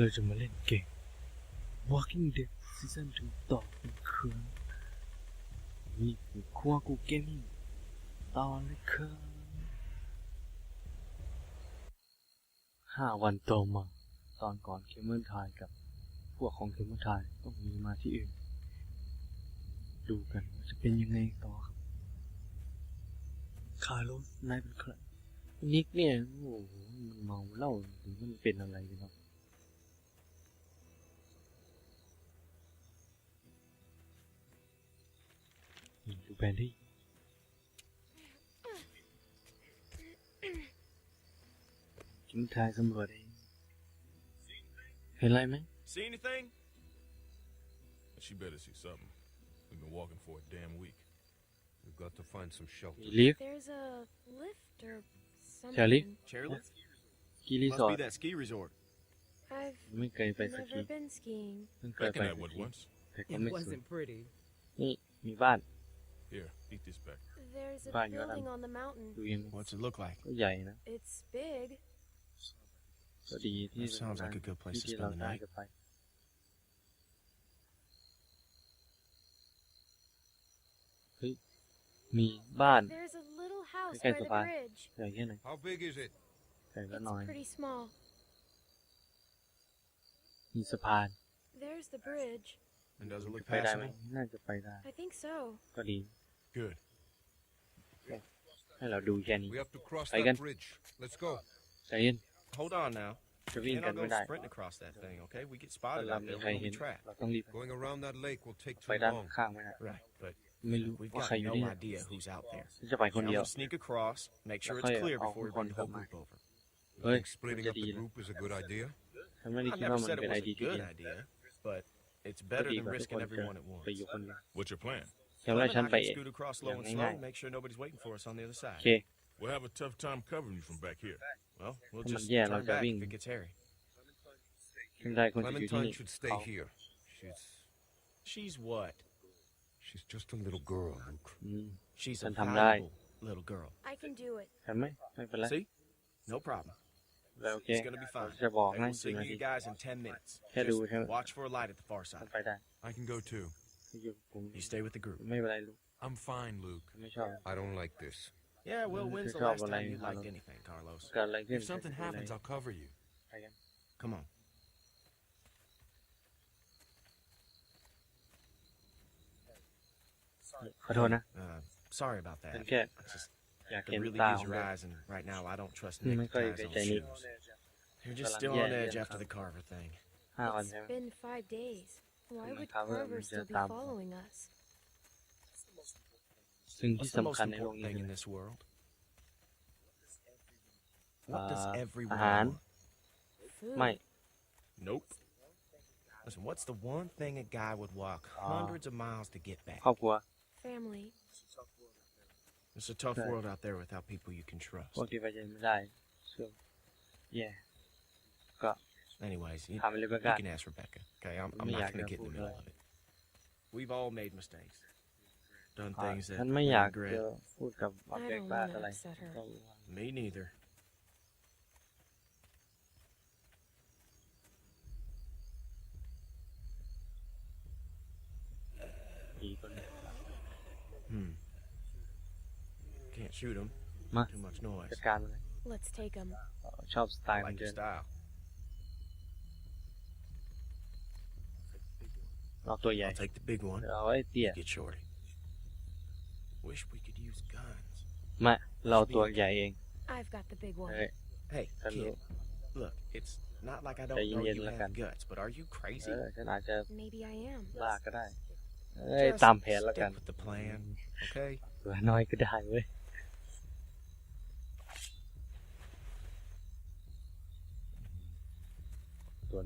เราจะมาเล่นเกม Walking Dead Season 2ต่ออีกครั้งนี่คือครัวกูเกมมิ่งต่อเลยครับห้าวันต่อมา ตอนก่อนเคมเมอร์ทายกับพวกของเคมเมอร์ทายต้องมีมาที่อื่น ดูกันว่าจะเป็นยังไงต่อครับคาร์ลสนายเป็นใครนิกเนี่ย โอ้โหมันเมาเหล้าหรือมันเป็นอะไรกันครับ นี่ดูแผนที่จิมทายสำรวจเองเห็นอะไรไหม See anything? She better see something. We've been walking for a damn week. We've got to find some มี shelter. ลิฟต์ There's a lift or Charlie? something. Chairlift? กีรีส Must อร์ be ท that ski resort. I've ไม่เคยไปสกี never been skiing. เพิ่งเคย Reckon ไป that ส would กี once. แต่ก็ It ไม่สวย wasn't pretty. นี่มีบ้าน Here, eat this back. There's a Fine, you're building done. on the mountain. ดูยัง What's it look like? ก็ใหญ่นะ It's big. ก็ดีที่ That sounds like a good place to ที่ spend เรา the ได้ night. จะไปเฮ้ยมีบ้าน There's a little house Okay, by the goodbye. bridge. ใหญ่แค่ไหน How big is it? ใหญ่ก็ It's น้อย pretty small. มีสะพาน There's the bridge. And does it look ไปได้ไหม passable? น่าจะไปได้ I think so. ก็ดี Good. ให้เราดูแค่นี้ We have to cross Again. that bridge. Let's go. ใจเย็น Hold on now. จะวิ่ง Can't กัน all ไม่ go ได้ sprinting across that thing, okay? We get ถ้า spotted เรา out มี there, ใคร we'll เห็น be trapped. เราต้องรีบ Going around that lake will take ไป too ด้าน long. ข้างไม่ได้ Right, but ไม่รู้ we've ว่าใคร got อยู่ no ที่นี่ idea who's out there. จะไปคน Now เดียว we'll sneak across, make sureแล้ว it's ค่อย clear เอา before we คน bring the กลับ whole มา group over. เฮ้ย Think splitting จะ up ดี the นะ group is a good idea? ฉันไม่ได้ I คิดว่า never มัน said เป็ it นไอ was ดี a ที่ดี good idea, but it's ก็ better ดี than กว่าทุก risking คนจะ everyone at ไปอยู่ once. คนเดียว What's your plan? เดี๋ยวเรา Clem ฉัน and ไป I เอ can ง scoot across low and Yeah, slow, yeah. make sure nobody's waiting for us on the other โอ side. เค We'll have a tough time covering you from back here. Well, we'll Come on, just yeah, turn like that back wing. if it gets hairy. ฉันได้คนจะอยู่ที่ Clementine นี่ should stay เขา here. She's She's what? she's just a little girl, Luke. อืม She's a Can thầm đây. valuable little girl. I can do it. เห็นไหมไม่เป็นไร See? No problem. แล้วโอเค It's gonna be เรา fine. จะบอก Hey, ให้ we'll สิบ see นาที you guys in 10 minutes. Kaya Just do we have- watch for a light at the far ฉัน side. ไปได้ I can go too. อยู่ผม You stay with the group. ไม่เป็นไรลูก I'm fine, Luke. ไม่ชอบ I don't like this. Yeah, well, Mm, when's the good job, last time Elaine. you liked Hello. anything, Carlos? เกิดอะไรขึ้น If something happens, I'll cover you. ไปกัน Come on. ขอโทษนะ Uh, sorry about ฉัน that. แค่ I just อยาก could เห็น really ตา use ของ your เด็ก eyes, and right now I don't trust ไม่ Nick ค่อย ties ไว้ on ใจนิด shoes. You're just Well, still yeah, on edge yeah, after um, the Carver thing. ห้าวัน It's ใช่ไหม been five days. Why my would cover Carver is still just be down. following us? สิ่ง What's ที่ the สำ most คัญในโลก important นี้ thing คือ in this world? What does Uh, everyone ahan. want? Food. ไม่ Nope. Listen, what's the one thing a guy would walk Ah. hundreds of miles to get back? ครอบครัว Family. It's a tough Okay. world out there without people you can trust. พวกที่ไว้ใจไม่ได้ช่วงแย่ Anyways, you, ทำอะไรไม่ you กล้า can ask Rebecca. Okay, I'm, I'm Me, I not going to can get in the prove middle that. of it. We've all made mistakes. Done อ่า things that ฉันไม่ we อยาก regret. จะพูดกับออบเจก I ต์ don't บ้า wanna อะไร upset her. ต้อง Me neither. ดีคน Hmm. Can't shoot him. Ma. Too much noise. จัดการเลย Let's take him. ชอบสไตล์ I มัน like เกิ your น style. Not the yank. I'll take the big one. Alright, yeah. Get shorty. Wish we could use guns. Tuồng. I've got the big one. Đấy. Hey, kid. Look, it's not like I don't know you have guts, but are you crazy? Maybe I am. Maybe I am. Just cái With the plan, okay? Vừa nói cái đại với. Vừa.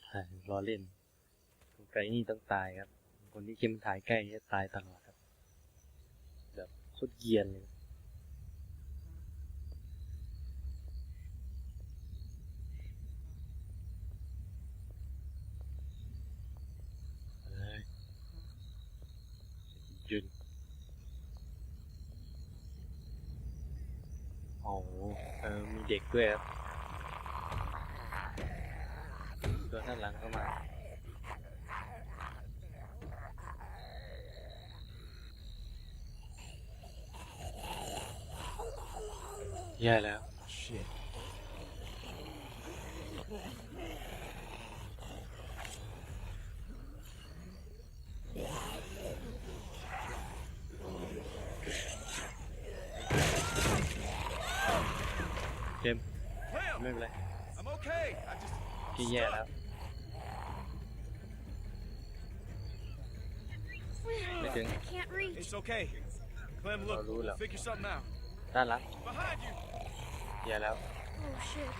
มันถ่ายล้อเล่นไกลนี่ต้องตายครับ คนที่เข้มนถ่ายใกล้จะตายตลอดครับ แบบโคตรเกียนเลยยยืนโอ้โหมีเด็กด้วยครับ ตัวด้านหลังเข้ามาแย่แล้ว Shit. เจมส์ Clem, ไม่เป็นไร I'm okay. I just พี่แย่แล้ว ถึง Can't reach. It's okay. Clem, look, I'll do we'll it. figure something out. ด้านหลัง Behind you. แย่แล้ว Oh shit.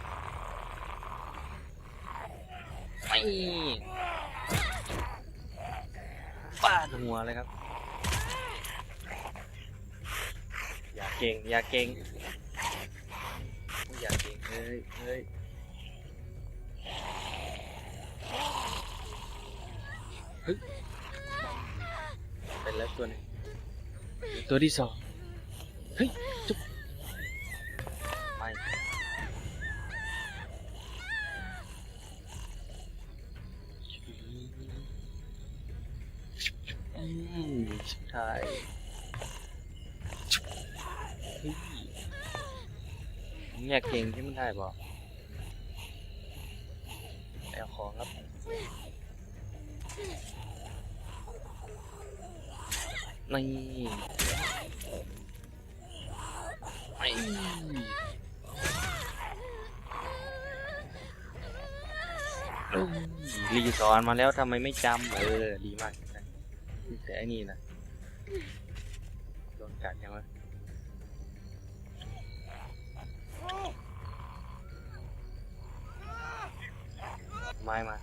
ไม่ฟาดหัวเลยครับ อย่าเก่ง อย่าเก่ง อย่าเก่งเฮ้ย เฮ้ยเฮ้ยเป็น แล้วตัวหนึงตัวที่สองเฮ้ยจุ๊บไม่อืมใช่เฮ้ยเนี่ยเก่งที่มันได้บอกแอลของครับ นี่ไอ้อืมรีสอนมาแล้วทำไมไม่จำเออ ดีมากนะแต่ไอ้นี่นะโดนกัดยังไงไม้มา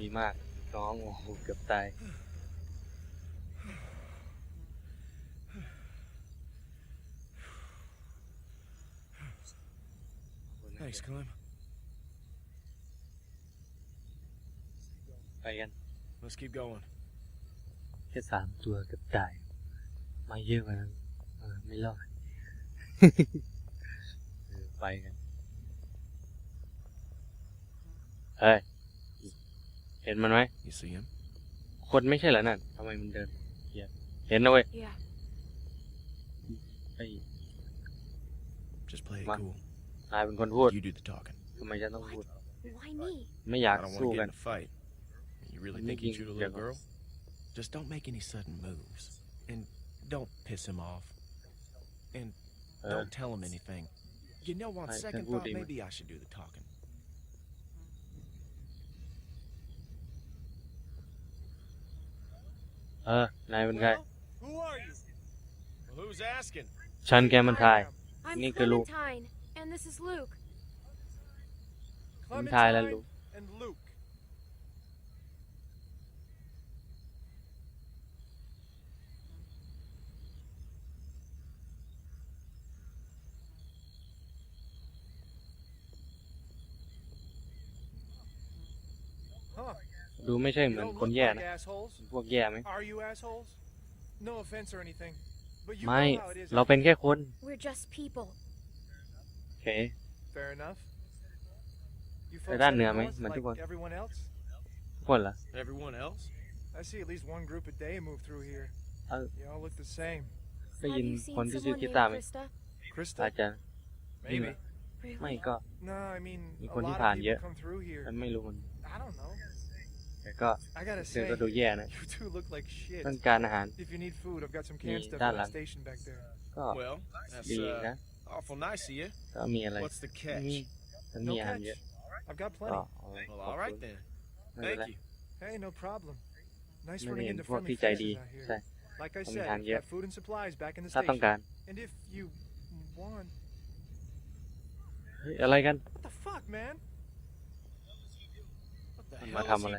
ดีมากน้องโอ้โหเกือบตาย Thanks, Clem. ไปกัน Let's keep going. แค่สามตัวเกือบตาย มาเยอะกว่านั้นเออไม่รอดเออไปกัน เฮ้ย เห็นมันไหม You see him? คนไม่ใช่เหรอนั่นทำไมมันเดินเหี้ยเห็นนะเว้ย Yeah. ไอ้ Just play it Come on. cool. นายเป็นคนพูด You do the talking. ทำไมจะต้องพูด Why me? ไม่อยาก I don't สู้ want to กั get น in a fight. You really I'm think you making- shoot a yeah, little girl? Just don't make any sudden moves. And don't piss him off. And เออ don't tell him anything. You know, on I second can do thought, it, maybe I should do the talking. เออนายเป็นใคร Who are you? Well, who's asking? ฉันแกมันทาย I'm Ni que Luke. Clementine, and this is Luke. มันทายแล้วรู้ and Luke. ดูไม่ใช่เห You มือน don't คน look แย่ like นะ assholes. พวกแย่ไหม Are you assholes? No offense or anything, but you ไม่ know how it is. เราเป็นแค่คน We're just people. โอเค Fair enough. You ไป folks ด้าน headed เหนือไหม north เหมือนทุกคน like everyone else? ทุกคนเหรอ Everyone else? I see at least one group a day move through here. Oh. You all look the same. ได้ Have ยิน you คน seen ที่ชื่อ someone คิ named ตาไหม Krista? อา Krista? จารย์ Maybe. Really? ไม่ก็ No, I mean, Ni a con lot đi of phản people vậy. come through here. ฉันไม่รู้มัน ก็เดินก็ดูแย่นะต้องการอาหารมีด้านหลังก็ดีนะก็มีอะไรมีมันมีอาหารเยอะก็ขอบคุณไม่เป็นไรไม่เป็นพวกที่ใจดีใช่ผมทานเยอะถ้าต้องการเฮ้ยอะไรกัน มาทำอะไร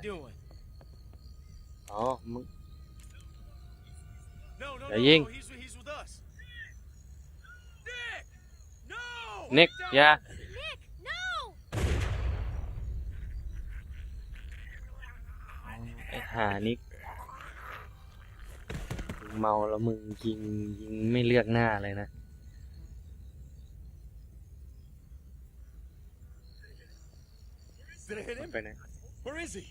อ๋อ มึง อย่ายิง นิกอย่าไอหานิกเมาแล้วมึงยิงยิงไม่เลือกหน้าเลยนะไปไหน Where is he?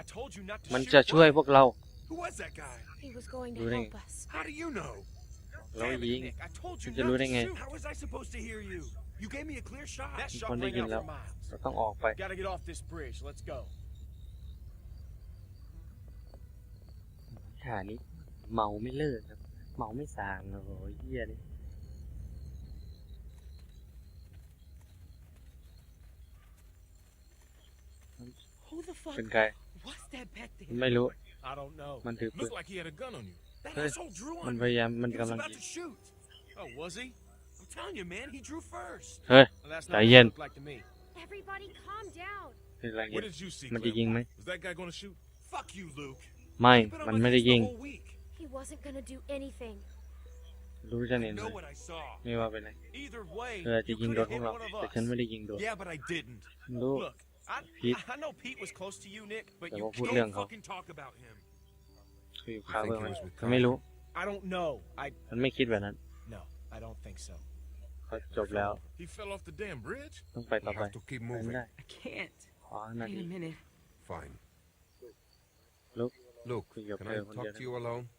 I told you not to มัน shoot. จะช่วย What? พวกเรา Who was that guy? He was going to Looting. help us. How do you know? เรา Damn it, ยิง Nick, I told you มันจะ not รู้ to ได้ไง shoot. How was I supposed to hear you? You gave me a clear shot. That มี shot คนได้ rang ยิน out แล้ว for miles. เราต้องออกไป Gotta get off this bridge. Let's go. หานิกเมาไม่เลิกครับ เมาไม่สางโอ้โหเหี้ยนี่ เป็นใคร ไม่รู้ มันถือปืนเฮ้ยมันพยายาม มันกำลังเฮ้ยใจเย็นเป็นไรเงี้ยมันจะยิงไหมไม่ มันไม่ได้ยิง รู้ฉันเองเลยไม่ว่าไปไหนเธอจะยิงโดนพวกเราแต่ฉันไม่ได้ยิงโดนรู้ Look, I, Pete. I know Pete was close to you, Nick, but Dạ, you bố phút can't lương không? fucking talk about him. คืออยู่คาเวอร์ไหม You think he was with ฉันไม่รู้ I don't know. I มันไม่คิดแบบนั้น no, I don't think so. เขาจบแล้ว He fell off the damn bridge? ต้องไปต่อ We ไป have to keep ไปไม่ moving. ได้ I can't. อ๋อนา Wait ที a minute. Fine. Luke. Luke, Thì gặp can em I con talk dần. to you alone? เกม Hey, Clem, มีอ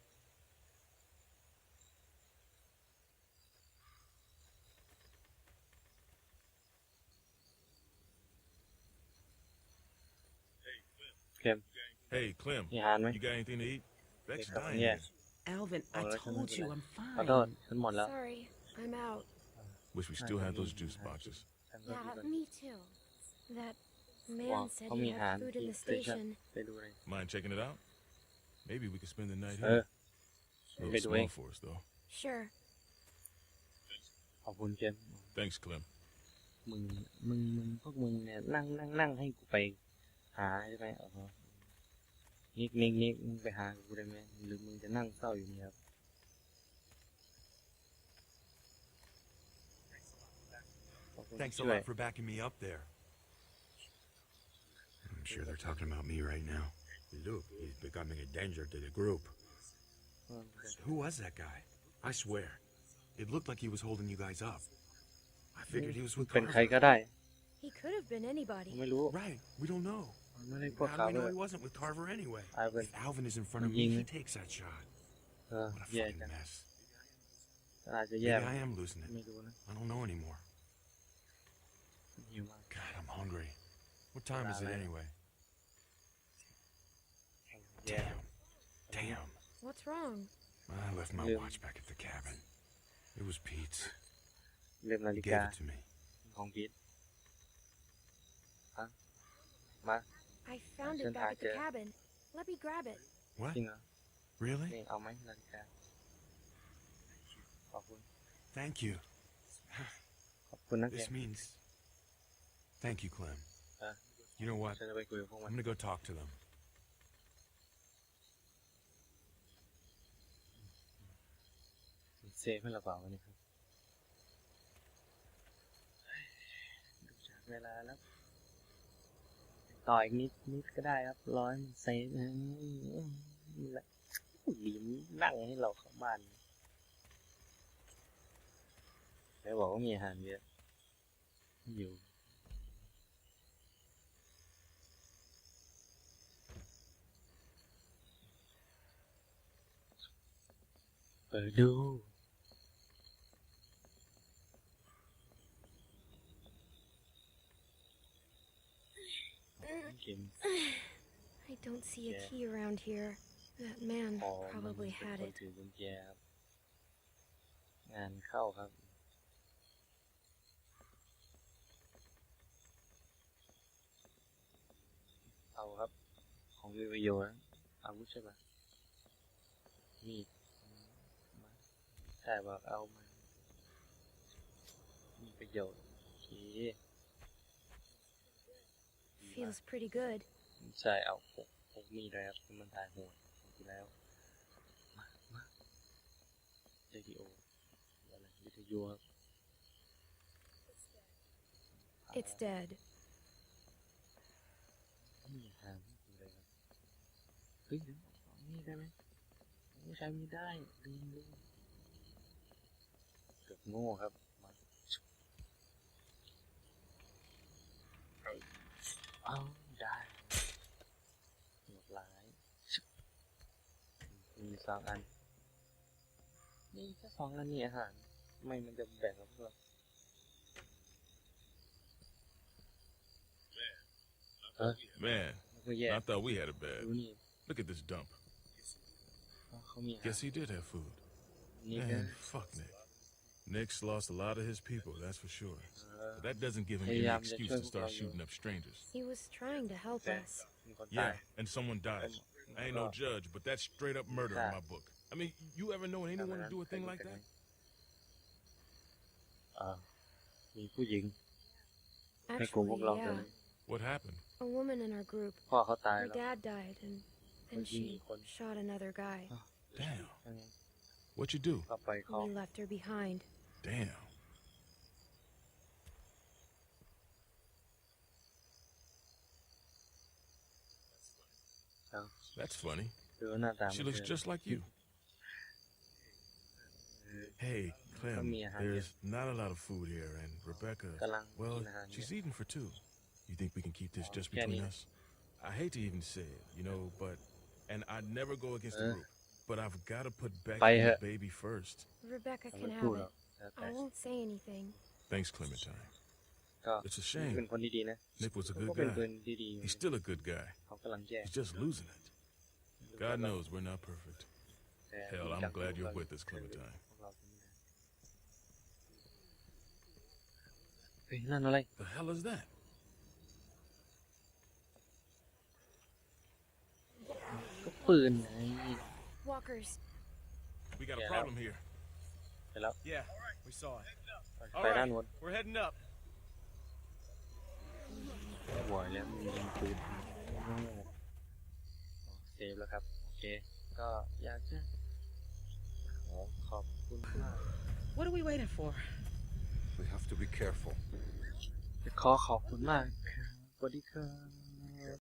Clem. Hey, Clem. You behind me? You got anything to eat? That's yeah. dying. Yeah. Alvin, I told you I'm fine. I don't. Come on, Sorry, I'm out. Wish we still had those juice boxes. Yeah, me too. That man said he had food in the station. Mind checking it out? Maybe we could spend the night here. A little small for us, though. Sure. Thanks, Clem. Mình, mình, mình, năng, năng, năng ห้กูไปหาใช่ไหมอ๋อนิกนิกนิกมึงไปหากูได้ไหมหรือมึงจะนั่งเศร้าอยู่นี่ครับขอบคุณ Thanks a ที่ช่วย lot for backing me up there. I'm sure they're talking about me right now. Luke, he's becoming a danger to the group. Who was that guy? I swear. It looked like he was holding you guys up. I figured he was with เป็นใคร Carver. ก็ได้ He could have been anybody. ไม่รู้ Right, we don't know. ไม่ได้พวก How เขา do we เล know ย he wasn't with Carver anyway? Alvin. If Alvin is in front of Nhìn me, he đi. takes that shot. เออ What a แย่ fucking จัง mess. อาจจะ Maybe แย่ I am losing it. ไม่รู้นะ I don't know anymore. หิวมาก God, I'm hungry. What time is it Alvin. anyway? แย่ Damn. Damn. What's wrong? I left my Yeah. watch back at the cabin. It was Pete's. เล่มนา He ฬิ gave กา it to me. ของพีทฮะมา I found Chân it back at the hạ kìa. cabin. Let me grab it. What? จริงเหรอ Really? นี่เอาไหมนาฬิกาขอบคุณ Thank you. ขอบคุณนะแก This means. Thank you, Clem. Uh, you know what? ฉันจะไปคุยกับพวกมั I'm น gonna go talk to them. เซฟให้เราเปล่าวะเนี่ยครับดูจากเวลาแล้ว ต่ออีกนิดนิดก็ได้ครับ ร้อยมันเซฟนะนี่แหละลีมนั่งให้เราเข้าบ้านแล้วบอกว่ามีอาหารเยอะอยู่เปิดดู Kim. I don't see a key around here. That man probably had it. ถือกุญแจครับงานเข้าครับ เอาครับ ของวิวโยนะอาวุธใช่ปะมีดใช่บอกเอามา มีประโยชน์โอเค Feels pretty good. ใช่เอาพกพกมีดเลยครับคือมันถ่ายหัวอยู่แล้ว มามาเรดิโออะไรวิทยุครับ It's dead. นี่หาไม่มีเลยครับเฮ้ยเดี๋ยวเอามีดได้ไหมไม่ใช้มีดได้ลืมลืมเกือบโง่ครับ เอาได้หมดหลายชึบมีสองอัน นี่แค่สองอันนี่อาหารทำไม่มันจะแบ่งกับพวกเราเออ Man, มันก็แย่ I thought we had it ดู bad. นี่ Look at this dump. เขามีอาหาร Guess he did have food. นี่ก็ Man, fuck Nick. Nick's lost a lot of his people, that's for sure. เออ That doesn't give him any excuse to start shooting up strangers. He was trying to help us. Yeah, and someone died. I ain't no judge, but that's straight up murder in my book. I mean, you ever known anyone to do a thing like that? Actually, yeah. What happened? A woman in our group. Her dad died, and then she shot another guy. Damn. What you do? We left her behind. Damn. That's funny. She looks just like you. Hey, Clem, there's not a lot of food here, and Rebecca, well, she's eating for two. You think we can keep this just between us? I hate to even say it, you know, but, and I'd never go against the group, but I've got to put Becky and the baby first. Rebecca can have it. I won't say anything. Thanks, Clementine. It's a shame. Nick was a good guy. He's still a good guy. He's just losing it. God knows we're not perfect. Hell, I'm glad you're with us, Clementine. The hell is that? Walkers. We got a problem here. Hello? Yeah, we saw it. All right, we're heading up. ฟแล้วครับ โอเค ก็อยากจะขอขอบคุณมาก What are we waiting for? We have to be careful. ขอขอบคุณมากครับสวัสดีครับ